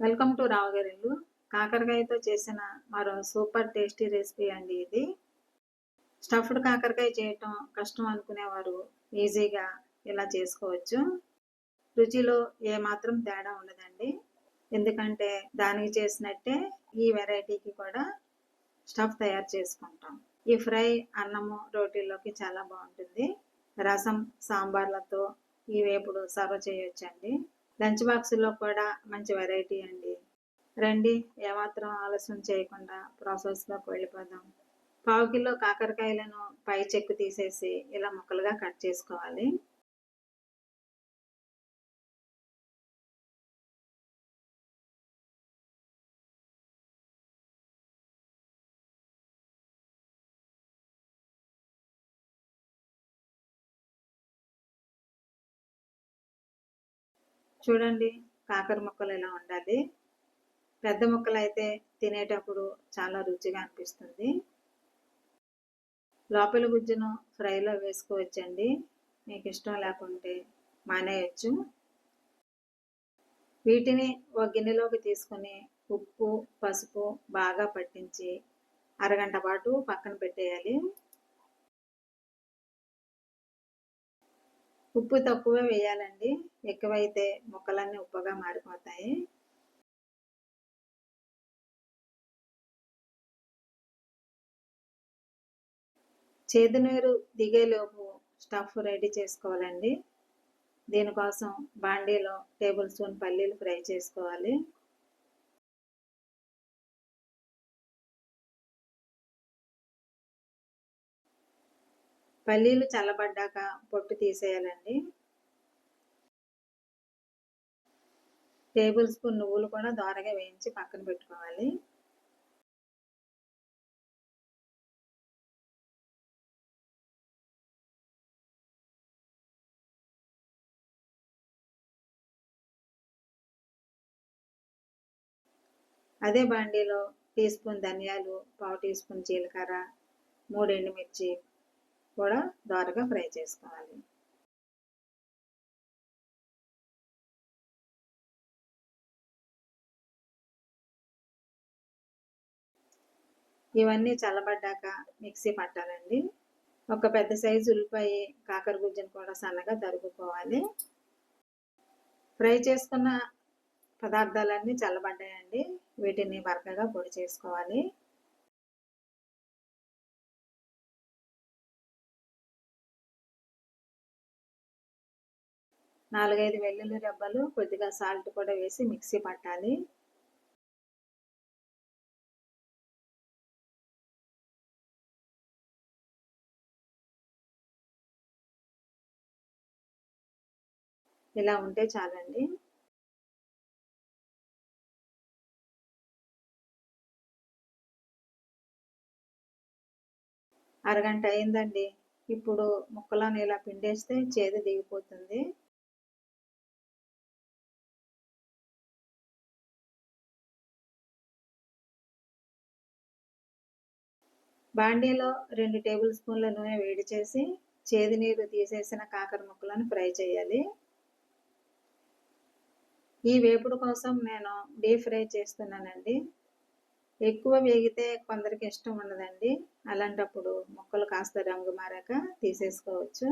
Welcome to రావగారిల్లు కాకరకాయతో చేసిన మరో super tasty recipe అండి ఇది. స్టఫ్డ్ కాకరకాయ చేయటం కష్టం అనుకునేవారు ఈజీగా ఇలా చేసుకోవచ్చు. రుచిలో ఏమాత్రం తేడా ఉండదండి. ఎందుకంటే దానికి చేసినట్టే ఈ వెరైటీకి కూడా స్టఫ్ తయారు చేసుకుంటాం. ఈ ఫ్రై అన్నము రోటీల్లోకి చాలా బాగుంటుంది. రసం సాంబార్లతో ఈ వేపుడు సర్వ్ చేయొచ్చండి. లంచ్ బాక్స్లో కూడా మంచి వెరైటీ అండి. రండి ఏమాత్రం ఆలస్యం చేయకుండా ప్రాసెస్లోకి వెళ్ళిపోదాం. పావు కిలో కాకరకాయలను పై చెక్కు తీసేసి ఇలా ముక్కలుగా కట్ చేసుకోవాలి. చూడండి కాకర ముక్కలు ఎలా ఉండాలి. పెద్ద ముక్కలు అయితే తినేటప్పుడు చాలా రుచిగా అనిపిస్తుంది. లోపల గుజ్జును ఫ్రైలో వేసుకోవచ్చండి. మీకు ఇష్టం లేకుంటే మానేయచ్చు. వీటిని ఒక గిన్నెలోకి తీసుకొని ఉప్పు పసుపు బాగా పట్టించి అరగంట పాటు పక్కన పెట్టేయాలి. ఉప్పు తక్కువ వేయాలండి. ఎక్కువైతే ముక్కలన్నీ ఉప్పుగా మారిపోతాయి. చేదునీరు దిగేలోపు స్టఫ్ రెడీ చేసుకోవాలండి. దీనికోసం బాండీలో టేబుల్ స్పూన్ పల్లీలు ఫ్రై చేసుకోవాలి. పల్లీలు చల్లబడ్డాక పొట్టు తీసేయాలండి. టేబుల్ స్పూన్ నువ్వులు కూడా దోరగా వేయించి పక్కన పెట్టుకోవాలి. అదే బాండీలో టీ స్పూన్ ధనియాలు పావు టీ స్పూన్ జీలకర్ర మూడు ఎండుమిర్చి కూడా దోరగా ఫ్రై చేసుకోవాలి. ఇవన్నీ చల్లబడ్డాక మిక్సీ పట్టాలండి. ఒక పెద్ద సైజు ఉల్లిపాయ కాకర గుజ్జును కూడా సన్నగా తరుగుకోవాలి ఫ్రై చేసుకున్న పదార్థాలన్నీ చల్లబడ్డాయండి. వీటిని బరకగా పొడి చేసుకోవాలి. నాలుగైదు వెల్లుల్లి రెబ్బలు కొద్దిగా సాల్ట్ కూడా వేసి మిక్సీ పట్టాలి. ఇలా ఉంటే చాలండి. అరగంట అయిందండి. ఇప్పుడు ముక్కలను ఇలా పిండేస్తే చేదు దిగిపోతుంది. బాండీలో రెండు టేబుల్ స్పూన్ల నూనె వేడి చేసి చేదు నీరు తీసేసిన కాకర ముక్కలను ఫ్రై చేయాలి. ఈ వేపుడు కోసం నేను డీప్ ఫ్రై చేస్తున్నానండి. ఎక్కువ వేగితే కొందరికి ఇష్టం ఉండదండి. అలాంటప్పుడు ముక్కలు కాస్త రంగు మారాక తీసేసుకోవచ్చు.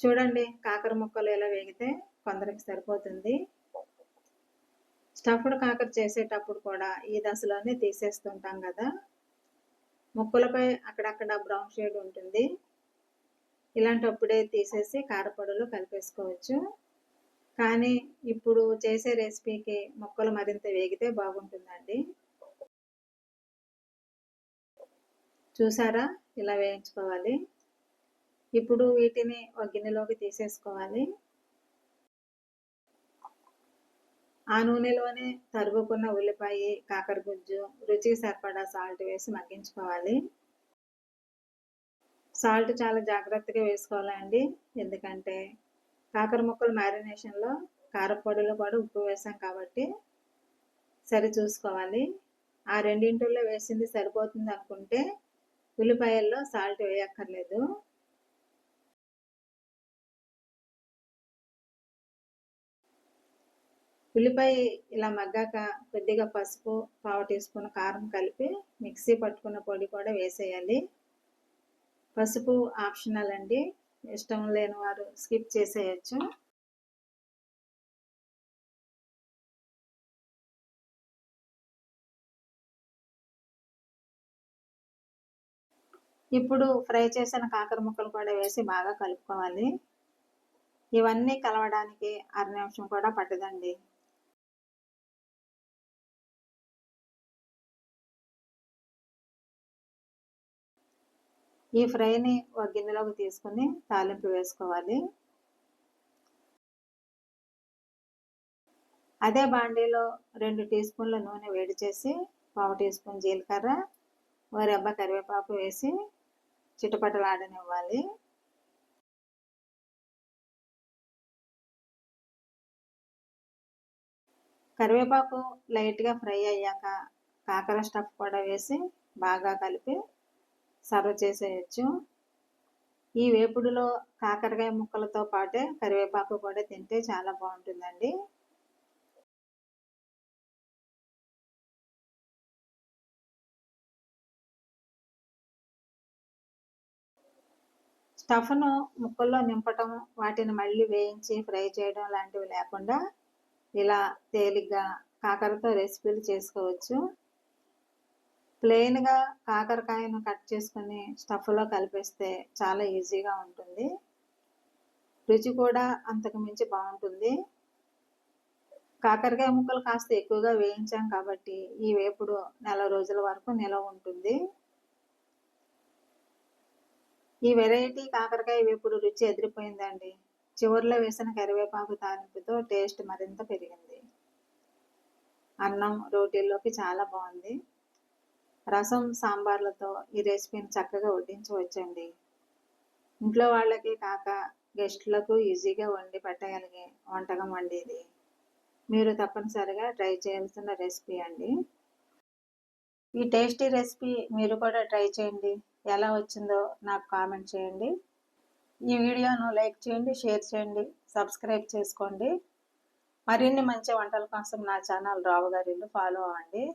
చూడండి కాకర ముక్కలు ఎలా వేగితే కొందరికి సరిపోతుంది. స్టఫ్డ్ కాకర చేసేటప్పుడు కూడా ఈ దశలోనే తీసేస్తుంటాం కదా. ముక్కలపై అక్కడక్కడ బ్రౌన్ షేడ్ ఉంటుంది. ఇలాంటప్పుడే తీసేసి కారపొడులు కలిపేసుకోవచ్చు. కానీ ఇప్పుడు చేసే రెసిపీకి ముక్కలు మరింత వేగితే బాగుంటుందండి. చూసారా? ఇలా వేయించుకోవాలి. ఇప్పుడు వీటిని ఒక గిన్నెలోకి తీసేసుకోవాలి. ఆ నూనెలోనే తరుగుకున్న ఉల్లిపాయ కాకర గుజ్జు రుచికి సరిపడా సాల్ట్ వేసి మగ్గించుకోవాలి. సాల్ట్ చాలా జాగ్రత్తగా వేసుకోవాలండి. ఎందుకంటే కాకర ముక్కలు మ్యారినేషన్లో కారపొడిలో కూడా ఉప్పు వేసాం కాబట్టి సరి చూసుకోవాలి. ఆ రెండింటిలో వేసింది సరిపోతుంది అనుకుంటే ఉల్లిపాయల్లో సాల్ట్ వేయక్కర్లేదు. ఉల్లిపాయ ఇలా మగ్గాక కొద్దిగా పసుపు పావు టీ స్పూన్ కారం కలిపి మిక్సీ పట్టుకున్న పొడి కూడా వేసేయాలి. పసుపు ఆప్షనల్ అండి. ఇష్టం లేని వారు స్కిప్ చేసేయచ్చు. ఇప్పుడు ఫ్రై చేసిన కాకర ముక్కలు కూడా వేసి బాగా కలుపుకోవాలి. ఇవన్నీ కలవడానికి అర నిమిషం కూడా పట్టదండి. ఈ ఫ్రైని ఒక గిన్నెలోకి తీసుకుని తాలింపు వేసుకోవాలి. అదే బాండీలో రెండు టీ స్పూన్ల నూనె వేడి చేసి పావు టీ స్పూన్ జీలకర్ర ఒక కరివేపాకు వేసి చిటపటలాడనివ్వాలి. కరివేపాకు లైట్గా ఫ్రై అయ్యాక కాకర స్టఫ్ కూడా వేసి బాగా కలిపి సర్వ్ చేసేయచ్చు. ఈ వేపుడులో కాకరకాయ ముక్కలతో పాటే కరివేపాకు కూడా తింటే చాలా బాగుంటుందండి. స్టఫ్ను ముక్కల్లో నింపటం వాటిని మళ్ళీ వేయించి ఫ్రై చేయడం లాంటివి లేకుండా ఇలా తేలిగ్గా కాకరతో రెసిపీలు చేసుకోవచ్చు. ప్లెయిన్గా కాకరకాయను కట్ చేసుకుని స్టఫ్లో కలిపేస్తే చాలా ఈజీగా ఉంటుంది. రుచి కూడా అంతకు మించి బాగుంటుంది. కాకరకాయ ముక్కలు కాస్త ఎక్కువగా వేయించాం కాబట్టి ఈ వేపుడు నెల రోజుల వరకు నిలవ ఉంటుంది. ఈ వెరైటీ కాకరకాయ వేపుడు రుచి ఎదిరిపోయిందండి. చివరిలో వేసిన కరివేపాకు తాలింపుతో టేస్ట్ మరింత పెరిగింది. అన్నం రోటీల్లోకి చాలా బాగుంది. రసం సాంబార్లతో ఈ రెసిపీని చక్కగా వడ్డించవచ్చండి. ఇంట్లో వాళ్ళకి కాక గెస్టులకు ఈజీగా వండి పెట్టగలిగే వంటకం వండేది ఇది. మీరు తప్పనిసరిగా ట్రై చేయాల్సిన రెసిపీ అండి. ఈ టేస్టీ రెసిపీ మీరు కూడా ట్రై చేయండి. ఎలా వచ్చిందో నాకు కామెంట్ చేయండి. ఈ వీడియోను లైక్ చేయండి షేర్ చేయండి సబ్స్క్రైబ్ చేసుకోండి. మరిన్ని మంచి వంటల కోసం నా ఛానల్ రావు ఫాలో అవ్వండి.